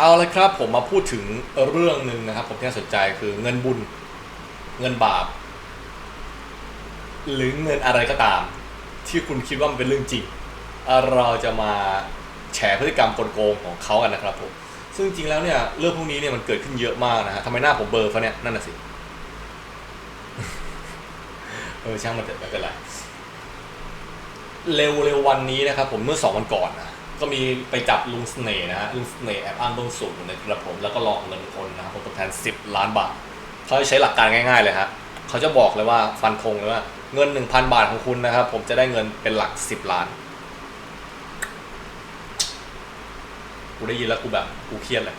เอาละครับผมมาพูดถึงเรื่องหนึ่งนะครับ ผมที่น่าสนใจคือเงินบุญเงินบาป หรือเงินอะไรก็ตาม ที่คุณคิดว่ามันเป็นเรื่องจริงเราจะมาแฉพฤติกรรมกลโกงของเขากันนะครับผมซึ่งจริงแล้วเนี่ยเรื่องพวกนี้เนี่ยมันเกิดขึ้นเยอะมากนะฮะทำไมหน้าผมเบอร์เขาเนี่ยนั่นน่ะสิเออช่างมันเถอะไม่เป็นไรเร็วเร็ววันนี้นะครับผมเมื่อสองวันก่อนนะ ก็มีไปจับลุงเสน่ห์นะฮะลุงเสน่ห์แอบอ้างเบื้องสูงในะครับผมแล้วก็หลอกเงินคนนะครับผมตัวแทนสิบล้านบาทเขาจะใช้หลักการง่ายๆเลยฮะเขาจะบอกเลยว่าฟันธงเลยว่าเงินหนึ่งพันบาทของคุณนะครับ ผมจะได้เงินเป็นหลักสิบล้านกูได้ยินแล้วกูแบบกูเครียดเลย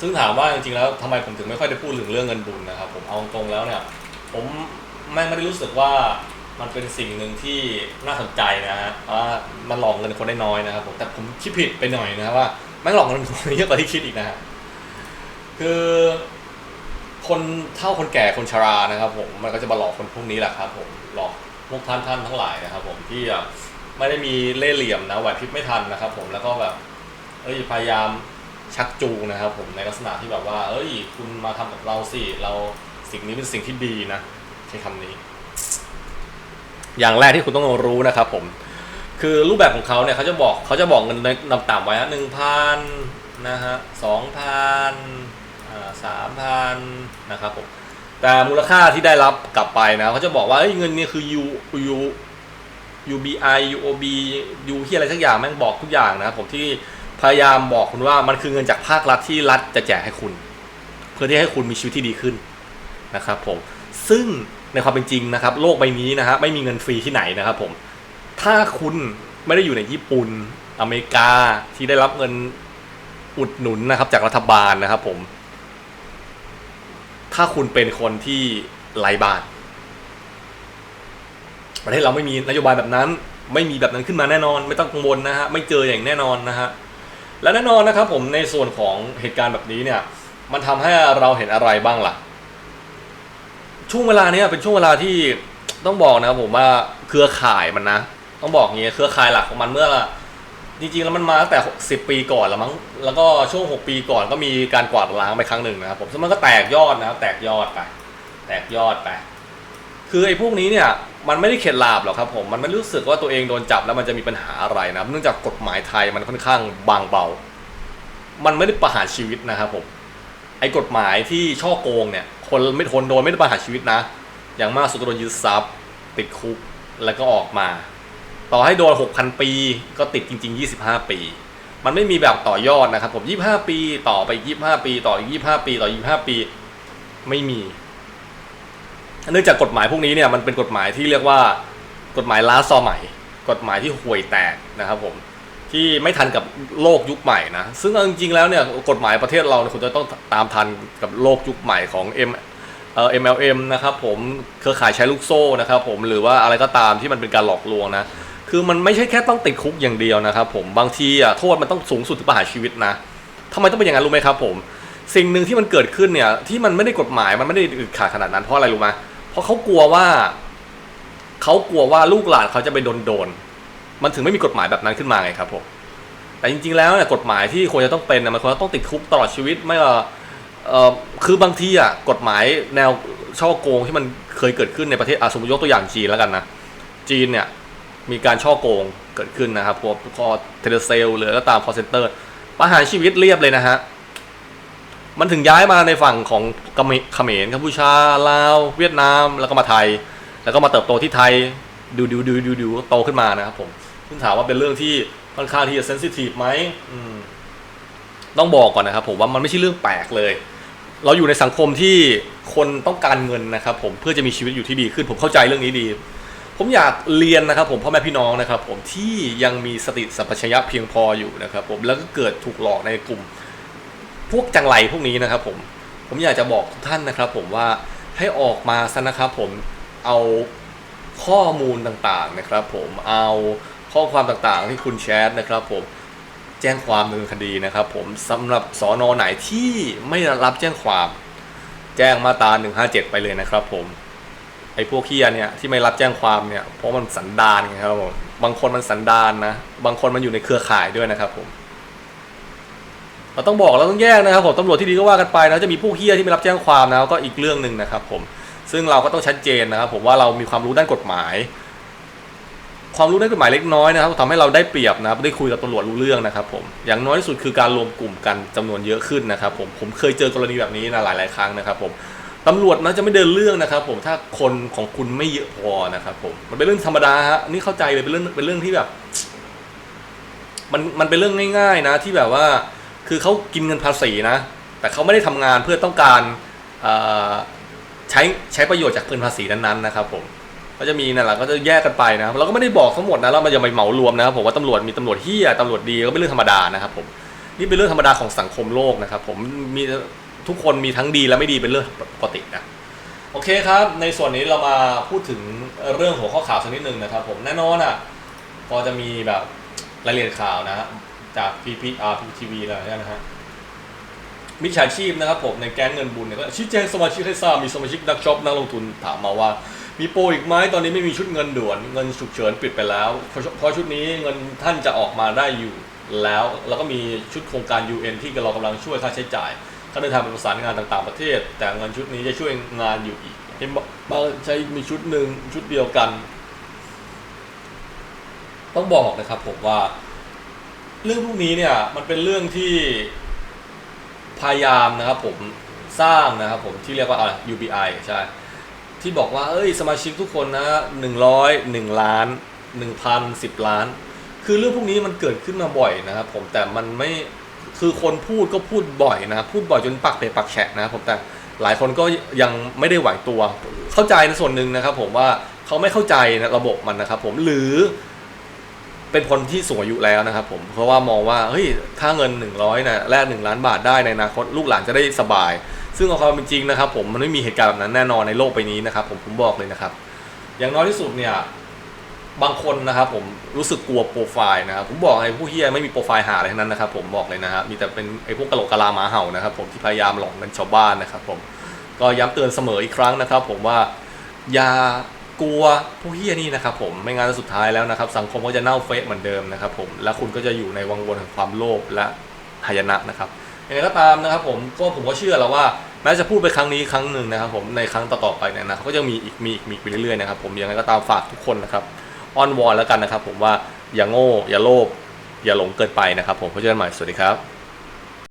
ซึ่งถามว่าจริงๆแล้วทำไมผมถึงไม่ค่อยได้พูดถึงเรื่องเงินบุญนะครับ ผมเอาตรงๆแล้วเนี่ย ผมไม่ไม่ได้รู้สึกว่า มันเป็นสิ่งหนึ่งที่น่าสนใจนะฮะว่ามันหลอกเงินคนได้น้อยนะครับผมแต่ผมคิดผิดไปหน่อยนะครับว่าม่งหลอกเงินคนเยอะกว่าที่คิดอีกนะฮะคือคนเฒ่าคนแก่คนชรานะครับ ผมมันก็จะมาหลอกคนพวกนี้แหละครับ ผมหลอกพวกท่านท่านทั้งหลายนะครับ ผมที่ไม่ได้มีเล่ห์เหลี่ยมนะไหวพริบไม่ทันนะครับ ผมแล้วก็แบบเอ้ยพยายามชักจูงนะครับ ผมในลักษณะที่แบบว่า เอ้ย คุณมาทำกับเราสิเราสิ่งนี้เป็นสิ่งที่ดีนะใช้คำนี้ อย่างแรกที่คุณต้องรู้นะครับผม คือรูปแบบของเขาเนี่ยเขาจะบอกเขาจะบอกเงินนำต่ำไว้หนึ่งพันนะฮะสองพันสามพันนะครับผมแต่มูลค่าที่ได้รับกลับไปนะเขาจะบอกว่าเงินเนี่ยคือ U U UBI UOB U ที่อะไรสักอย่างแม่งบอกทุกอย่างนะครับผมที่พยายามบอกคุณว่ามันคือเงินจากภาครัฐที่รัฐจะแจกให้คุณ เพื่อที่ให้คุณมีชีวิตที่ดีขึ้นนะครับผมซึ่ง ในความเป็นจริงนะครับ โลกใบนี้นะฮะไม่มีเงินฟรีที่ไหนนะครับผมถ้าคุณไม่ได้อยู่ในญี่ปุ่นอเมริกาที่ได้รับเงินอุดหนุนนะครับ จากรัฐบาลนะครับ ผม ถ้าคุณเป็นคนที่ไร้บ้าน ประเทศเราไม่มีนโยบายแบบนั้น ไม่มีแบบนั้นขึ้นมาแน่นอน ไม่ต้องกังวลนะฮะไม่เจออย่างแน่นอนนะฮะและแน่นอนนะครับ ผมในส่วนของเหตุการณ์แบบนี้เนี่ย มันทำให้เราเห็นอะไรบ้างล่ะ ช่วงเวลาเนี้ยเป็นช่วงเวลาที่ต้องบอกนะครับผมว่าเครือข่ายมันนะ ต้องบอกงเงี้ยเครือข่ายหลักของมันเมื่อจริงๆแล้วมันมาตั้งแต่สิปีก่อนแล้วมั้งแล้วก็ช่วง 6 ปีก่อนก็มีการกวาดล้างไปครั้งหนึ่งนะครับผมซึ่งมันก็แตกยอดนะครับแตกยอดไป แตกยอดไป คือไอ้พวกนี้เนี่ยมันไม่ได้เข็ดหลาบหรอกครับผมมันไม่รู้สึกว่าตัวเองโดนจับแล้วมันจะมีปัญหาอะไรนะเนื่องจากกฎหมายไทยมันค่อนข้างบางเบา มันไม่ได้ประหารชีวิตนะครับผมไอ้กฎหมายที่ช่อโกงเนี่ย นไม่ทนโดนไม่ได้ประหารชีวิตนะ อย่างมากสุดโดนยึดทรัพย์ ติดคุกแล้วก็ออกมา ต่อให้โดน 6,000 ปี ก็ติดจริง ๆ 25 ปี มันไม่มีแบบต่อยอดนะครับ ผม 25 ปี ต่อไป 25 ปี ต่ออีก25 ปี ต่ออีก25 ปี ไม่มี เนื่องจากกฎหมายพวกนี้เนี่ยมันเป็นกฎหมายที่เรียกว่ากฎหมายล้าซอใหม่กฎหมายที่ห่วยแตกนะครับผม ที่ไม่ทันกับโลกยุคใหม่นะ ซึ่งจริงๆแล้วเนี่ยกฎหมายประเทศเราเนี่ยคุณจะต้องตามทันกับโลกยุคใหม่ของ M เอ่อ MLM นะครับผมเครือข่ายใช้ลูกโซ่นะครับผมหรือว่าอะไรก็ตามที่มันเป็นการหลอกลวงนะคือมันไม่ใช่แค่ต้องติดคุกอย่างเดียวนะครับผมบางทีอะโทษมันต้องสูงสุดถึงประหารชีวิตนะทำไมต้องเป็นอย่างนั้นรู้ไหมครับผม สิ่งหนึ่งที่มันเกิดขึ้นเนี่ยที่มันไม่ได้กฎหมายมันไม่ได้อึดขาดขนาดนั้นเพราะอะไรรู้ไหมเพราะเขากลัวว่าเขากลัวว่าลูกหลานเขาจะไปโดนโดน มันถึงไม่มีกฎหมายแบบนั้นขึ้นมาไงครับผมแต่จริงๆแล้วเนี่ยกฎหมายที่ควรจะต้องเป็นนะมันควรจะต้องติดคุกตลอดชีวิตไม่ว่าเอ่อคือบางทีอะกฎหมายแนวช่อโกงที่มันเคยเกิดขึ้นในประเทศอะสมมติยกตัวอย่างจีนแล้วกันนะจีนเนี่ยมีการช่อโกงเกิดขึ้นนะครับพวกคอเทเลเซลหรือก็ตามคอเซนเตอร์ประหารชีวิตเรียบเลยนะฮะมันถึงย้ายมาในฝั่งของเขมรเขมรกัมพูชาลาวเวียดนามแล้วก็มาไทย แล้วก็มาเติบโตที่ไทยดูดูดูดูดูโตขึ้นมานะครับผม ซึ่งถามว่าเป็นเรื่องที่ค่อนข้างที่จะเซนซิทีฟไหมมต้องบอกก่อนนะครับ ผมว่ามันไม่ใช่เรื่องแปลกเลย เราอยู่ในสังคมที่คนต้องการเงินนะครับ ผมเพื่อจะมีชีวิตอยู่ที่ดีขึ้น ผมเข้าใจเรื่องนี้ดี ผมอยากเรียนนะครับ ผมพ่อแม่พี่น้องนะครับ ผมที่ยังมีสติสัมปชัญญะเพียงพออยู่นะครับ ผมแล้วก็เกิดถูกหลอกในกลุ่ม พวกจังไรพวกนี้นะครับ ผมผมอยากจะบอกทุกท่านนะครับ ผมว่าให้ออกมาซะนะครับ ผมเอาข้อมูลต่างๆนะครับ ผมเอา ข้อความต่างๆ ที่คุณแชทนะครับผมแจ้งความดำเนินคดีนะครับ ผมสำหรับสอนอไหนที่ไม่รับแจ้งความ แจ้งมาตรา157 ไปเลยนะครับ ผมไอ้พวกเคียเนี่ยที่ไม่รับแจ้งความเนี่ยเพราะมันสันดานไงครับผมบางคนมันสันดานนะบางคนมันอยู่ในเครือข่ายด้วยนะครับผมเราต้องบอกเราต้องแยกนะครับผมตำรวจที่ดีก็ว่ากันไปนะจะมีผู้เฮี้ยที่ไม่รับแจ้งความนะก็อีกเรื่องหนึ่งนะครับผมซึ่งเราก็ต้องชัดเจนนะครับผมว่าเรามีความรู้ด้านกฎหมาย ความรู้ด้านกฎหมายเล็กน้อยนะครับทำให้เราได้เปรียบนะครับได้คุยกับตำรวจรู้เรื่องนะครับผมอย่างน้อยที่สุดคือการรวมกลุ่มกันจำนวนเยอะขึ้นนะครับผมผมเคยเจอกรณีแบบนี้นะหลาย ๆ ครั้งนะครับผมตำรวจนะจะไม่เดินเรื่องนะครับ ผมถ้าคนของคุณไม่เยอะพอนะครับผมมันเป็นเรื่องธรรมดาฮะนี่เข้าใจเลยเป็นเรื่องเป็นเรื่องที่แบบ มันมันเป็นเรื่องง่าย ๆ นะ ที่แบบว่า คือเขากินเงินภาษีนะ แต่เขาไม่ได้ทำงานเพื่อต้องการใช้ใช้ประโยชน์จากเงินภาษีนั้นๆนะครับ ผม ก็จะมีนั่นแหละก็จะแยกกันไปนะครับเราก็ไม่ได้บอกทั้งหมดนะแล้วมันจะไปเหมารวมนะครับผมว่าตำรวจมีตำรวจเฮียตำรวจดีก็เป็นเรื่องธรรมดานะครับผมนี่เป็นเรื่องธรรมดาของสังคมโลกนะครับผมมีทุกคนมีทั้งดีและไม่ดีเป็นเรื่องปกตินะโอเคครับ ในส่วนนี้เรามาพูดถึงเรื่องหัวข้อข่าวสักนิดหนึ่งนะครับผมแน่นอนอะก็จะมีแบบรายละเอียดข่าวนะฮะจาก PPR PTV อะไรนะฮะมิจฉาชีพนะครับผมในแก๊งเงินบุญเนี่ยก็ชี้แจงสมาชิกให้ทราบมีสมาชิกนักช็อปนักลงทุนถามมาว่า มีโปรอีกไหมตอนนี้ไม่มีชุดเงินด่วน เงินฉุกเฉินปิดไปแล้ว เพราะชุดนี้เงินท่านจะออกมาได้อยู่แล้ว แล้วก็มีชุดโครงการ UN ที่เรากำลังช่วยค่าใช้จ่ายก็เดินทางไประสานงานต่างๆประเทศ แต่เงินชุดนี้จะช่วยงานอยู่อีกเห็นบอกมาใช้มีชุดหนึ่งชุดเดียวกัน ต้องบอกนะครับผมว่า เรื่องพวกนี้เนี่ยมันเป็นเรื่องที่พยายามนะครับผมสร้างนะครับผมที่เรียกว่าอะไร UBI ใช่ ที่บอกว่าเอ้ยสมาชิกทุกคนนะหนึ่งร้อยหนึ่งล้านหนึ่งพันสิบล้าน คือเรื่องพวกนี้มันเกิดขึ้นมาบ่อยนะครับผมแต่มันไม่คือคนพูดก็พูดบ่อยนะพูดบ่อยจนปากเปปากแฉะนะครับผมแต่หลายคนก็ยังไม่ได้ไหวตัว เข้าใจในส่วนหนึ่งนะครับ ผมว่าเขาไม่เข้าใจนะระบบมันนะครับ ผมหรือเป็นคนที่สูงอายุแล้วนะครับ ผมเพราะว่ามองว่าเฮ้ยถ้าเงิน 100นะแลก1ล้านบาทได้ในอนาคตลูกหลานจะได้สบาย ซึ่งเอาความเป็นจริงนะครับ ผมมันไม่มีเหตุการณ์แบบนั้นแน่นอนในโลกใบนี้นะครับ ผมผมบอกเลยนะครับ อย่างน้อยที่สุดเนี่ยบางคนนะครับผมรู้สึกกลัวโปรไฟล์นะครับผมบอกไอ้ผู้เฮียไม่มีโปรไฟล์หาอะไรทั้งนั้นนะครับ ผมบอกเลยนะครับมีแต่เป็นไอ้พวกกะโหลกกะลาหมาเห่านะครับ ผมที่พยายามหลอกเงินชาวบ้านนะครับ ผมก็ย้ำเตือนเสมออีกครั้งนะครับ ผมว่าอย่ากลัวผู้เฮียนี่นะครับ ผมไม่งั้นสุดท้ายแล้วนะครับ สังคมก็จะเน่าเฟะเหมือนเดิมนะครับ ผมและคุณก็จะอยู่ในวังวนแห่งความโลภและหายนะนะครับ ยังไงก็ตามนะครับผมก็ผมก็เชื่อแล้วว่าแม้จะพูดไปครั้งนี้ครั้งหนึ่งนะครับผมในครั้งต่อๆไปเนี่ยนะครับก็จะมีอีกมีอีกมีอีกไปเรื่อยๆนะครับผมยังไงก็ตามฝากทุกคนนะครับอ้อนวอนแล้วกันนะครับผมว่าอย่าโง่อย่าโลภอย่าหลงเกินไปนะครับผมพบเจอกันใหม่สวัสดีครับ